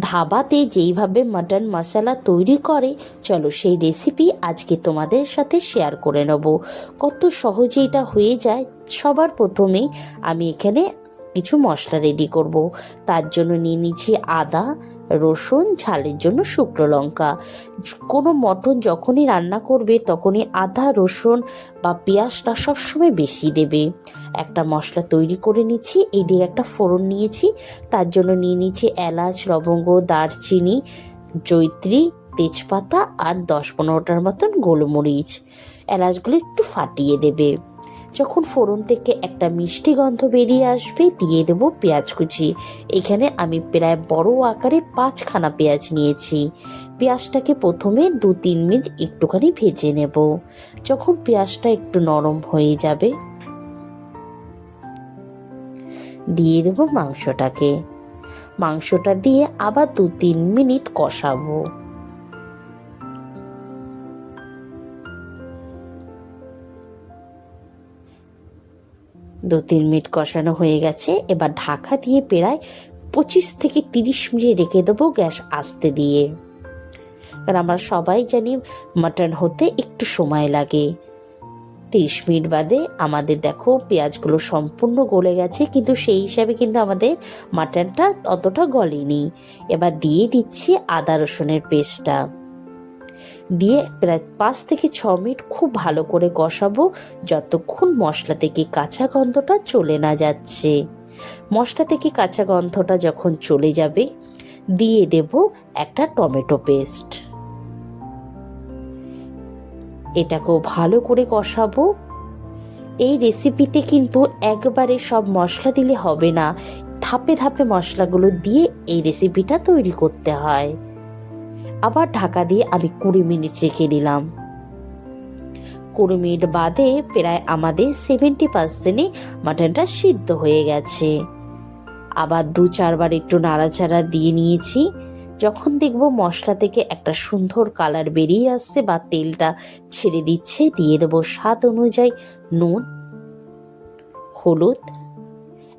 ধাবাতে যেইভাবে মাটন মশলা তৈরি করে, চলো সেই রেসিপি আজকে তোমাদের সাথে শেয়ার করে নেব। কত সহজে এটা হয়ে যায়, সবার প্রথমে আমি এখানে কিছু মশলা রেডি করব। তার জন্য নিয়ে নিচ্ছি আদা রসুন, ঝালের জন্য শুকনো লঙ্কা। কোনো মটন যখনই রান্না করবে, তখনই আদা, রসুন বা পেঁয়াজটা সবসময় বেশি দেবে। একটা মশলা তৈরি করে নিচ্ছি, এদিকে একটা ফোড়ন নিয়েছি, তার জন্য নিয়ে নিচ্ছি এলাচ, লবঙ্গ, দারচিনি জৈত্রী তেজপাতা আর দশ পনেরোটার মতন গোলমরিচ। এলাচগুলো একটু ফাটিয়ে দেবে। যখন ফোড়ন থেকে একটা মিষ্টি গন্ধ বেরিয়ে আসবে, দিয়ে দেবো পেঁয়াজ কুচি। এখানে আমি প্রায় বড় আকারে পাঁচখানা পেঁয়াজ নিয়েছি। পেঁয়াজটাকে প্রথমে দু তিন মিনিট একটুখানি ভেজে নেব। যখন পেঁয়াজটা একটু নরম হয়ে যাবে, দিয়ে দেবো মাংসটাকে। মাংসটা দিয়ে আবার দু তিন মিনিট কষাবো। দু তিন মিনিট কষানো হয়ে গেছে। এবার ঢাকা দিয়ে প্রায় পঁচিশ থেকে তিরিশ মিনিট রেখে দেবো গ্যাস আস্তে দিয়ে। কারণ আমরা সবাই জানি মাটন হতে একটু সময় লাগে। তিরিশ মিনিট বাদে আমাদের দেখো পেঁয়াজগুলো সম্পূর্ণ গলে গেছে, কিন্তু সেই হিসাবে কিন্তু আমাদের মাটনটা অতটা গলেনি। এবার দিয়ে দিচ্ছি আদা রসুনের পেস্টটা। দিয়ে প্রায় পাঁচ থেকে ছ মিনিট খুব ভালো করে কষাবো যতক্ষণ মশলা থেকে কাঁচা গন্ধটা চলে না যাচ্ছে। মশলা থেকে কাঁচা গন্ধটা যখন চলে যাবে, দিয়ে দেব একটা টমেটো পেস্ট। এটাকেও ভালো করে কষাবো। এই রেসিপিতে কিন্তু একবারে সব মশলা দিলে হবে না। ধাপে ধাপে মশলাগুলো দিয়ে এই রেসিপিটা তৈরি করতে হয়। আবার ঢাকা দিয়ে আমি কুড়ি মিনিট রেখে দিলাম। কুড়ি মিনিট বাদে প্রায় আমাদের সেভেন্টি পার্সেন্টই মাটনটা সিদ্ধ হয়ে গেছে। আবার দু চারবার একটু নাড়াচাড়া দিয়ে নিয়েছি। যখন দেখব মশলা থেকে একটা সুন্দর কালার বেরিয়ে আসছে বা তেলটা ছেড়ে দিচ্ছে, দিয়ে দেবো স্বাদ অনুযায়ী নুন, হলুদ,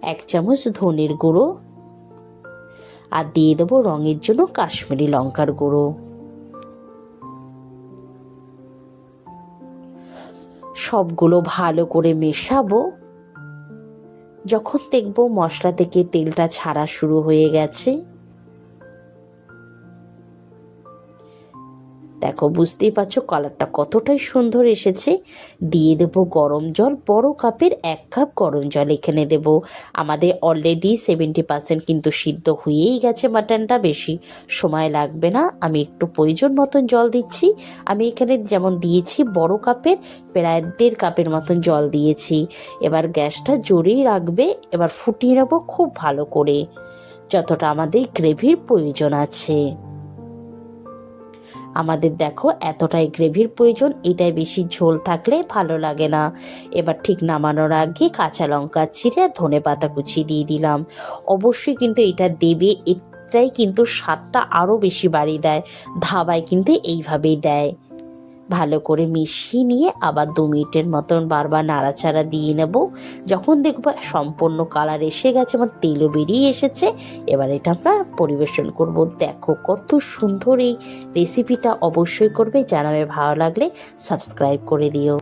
এক চামচ ধনের গুঁড়ো আর দিয়ে দেবো রঙের জন্য কাশ্মীরি লঙ্কার গুঁড়ো। সবগুলো ভালো করে মেশাবো। যখন দেখব মশলা থেকে তেলটা ছাড়া শুরু হয়ে গেছে। দেখো, বুঝতেই পারছ কালারটা কতটাই সুন্দর এসেছে। দিয়ে দেব গরম জল, বড় কাপের এক কাপ গরম জল এখানে দেব। আমাদের অলরেডি সেভেন্টি পার্সেন্ট কিন্তু সিদ্ধ হয়েই গেছে মাটনটা বেশি সময় লাগবে না। আমি একটু প্রয়োজন মতন জল দিচ্ছি। আমি এখানে যেমন দিয়েছি বড় কাপের, প্রায় দেড় কাপের মতন জল দিয়েছি। এবার গ্যাসটা জোরেই রাখবে, এবার ফুটিয়ে নেব খুব ভালো করে। যতটা আমাদের গ্রেভির প্রয়োজন আছে। আমাদের দেখো, এতটাই গ্রেভির প্রয়োজন, এটাই বেশি ঝোল থাকলে ভালো লাগে না। এবার ঠিক নামানোর আগে কাঁচা লঙ্কা ছিঁড়ে ধনে পাতা কুচি দিয়ে দিলাম। অবশ্যই কিন্তু এটা দেবে, এটাই কিন্তু স্বাদটা আরও বেশি বাড়িয়ে দেয়, ধাবায় কিন্তু এইভাবেই দেয়। ভালো করে মিশিয়ে নিয়ে আবার দু মিনিটের মতন বারবার নাড়াচাড়া দিয়ে নেব। যখন দেখব সম্পূর্ণ কালার এসে গেছে আমার তেলও বেরিয়ে এসেছে, এবার এটা আমরা পরিবেশন করব। দেখো কত সুন্দর এই রেসিপিটা অবশ্যই করবে। জানাবে ভালো লাগলে সাবস্ক্রাইব করে দিও।